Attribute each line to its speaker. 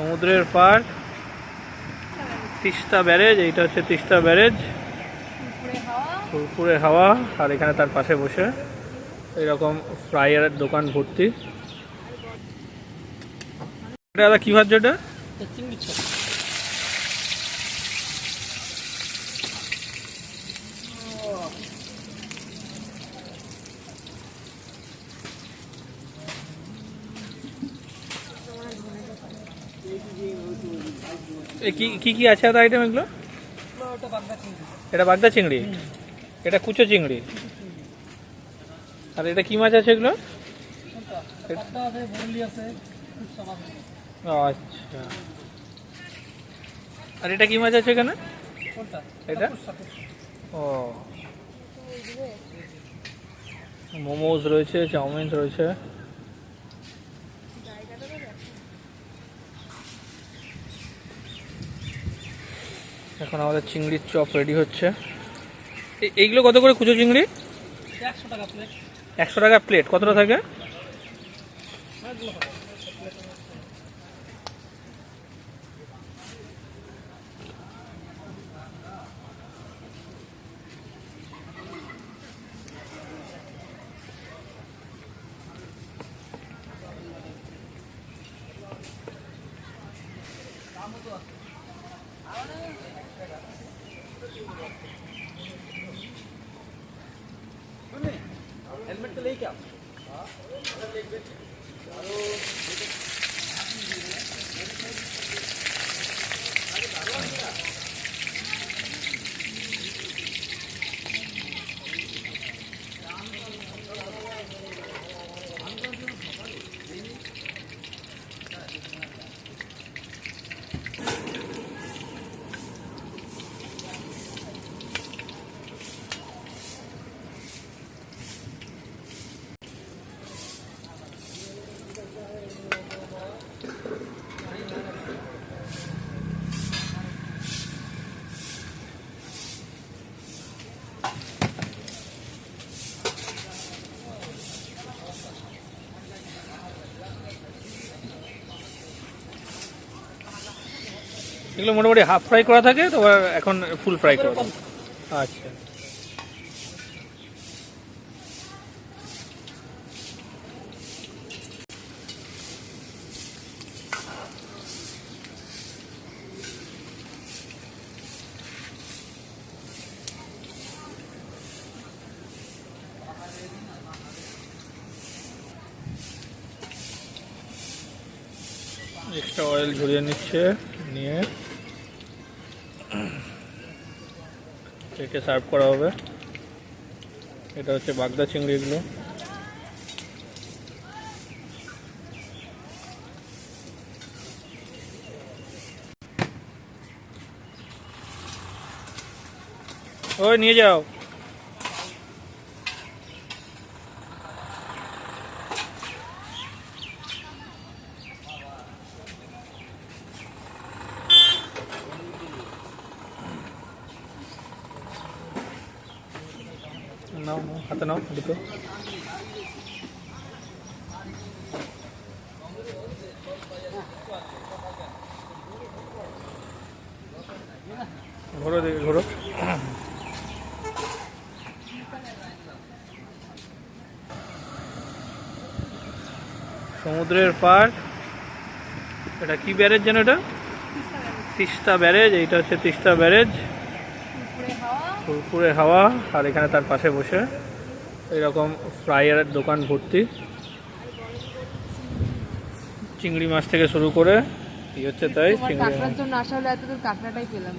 Speaker 1: সমুদ্রের পার। তিস্তা ব্যারেজ, এইটা হচ্ছে তিস্তা ব্যারেজ। ফুরফুরে হাওয়া, আর এখানে তার পাশে বসে। এরকম ফ্রাইয়ের দোকান ভর্তি। এটা কি ভাবছ এটা এ কি কি আছে আইটেম এগুলো? এটা বাগদা চিংড়ি। এটা কুচো চিংড়ি। আর এটা কি মাছ আছে এগুলো? আচ্ছা। আর এটা কি মাছ আছে এখানে? এটা? ও। মোমোস রয়েছে, চাউমিন রয়েছে। এখন আমাদের চিংড়ির চপ রেডি হচ্ছে। এইগুলো কত করে কুচো চিংড়ি?
Speaker 2: একশো টাকা প্লেট
Speaker 1: একশো টাকা প্লেট কতটা থাকে?
Speaker 2: હેલ્મેટ તો લઈ કે આપ
Speaker 1: এগুলো মোটামুটি হাফ ফ্রাই করা থাকে তো এখন ফুল ফ্রাই করা আচ্ছা। এক্সট্রা অয়েল ঝরিয়ে নিচ্ছে, নিয়ে একে সার্ভ করা হবে। এটা হচ্ছে বাগদা চিংড়ি এগুলো। ওই নিয়ে যাও। নাও হাতে নাও, দুটো। ঘোরো ঘোরো। সমুদ্রের পার এটা কি ব্যারেজ যেন এটা? তিস্তা ব্যারেজ, এইটা হচ্ছে তিস্তা ব্যারেজ। ফুরফুরে হাওয়া আর এখানে তার পাশে বসে এরকম ফ্রাইয়ের দোকান ভর্তি। চিংড়ি মাছ থেকে শুরু করে কি হচ্ছে তাই চিংড়ি
Speaker 3: কাঁকড়ার জন্য আসা হলে এত কাঁকড়াটাই পেলাম।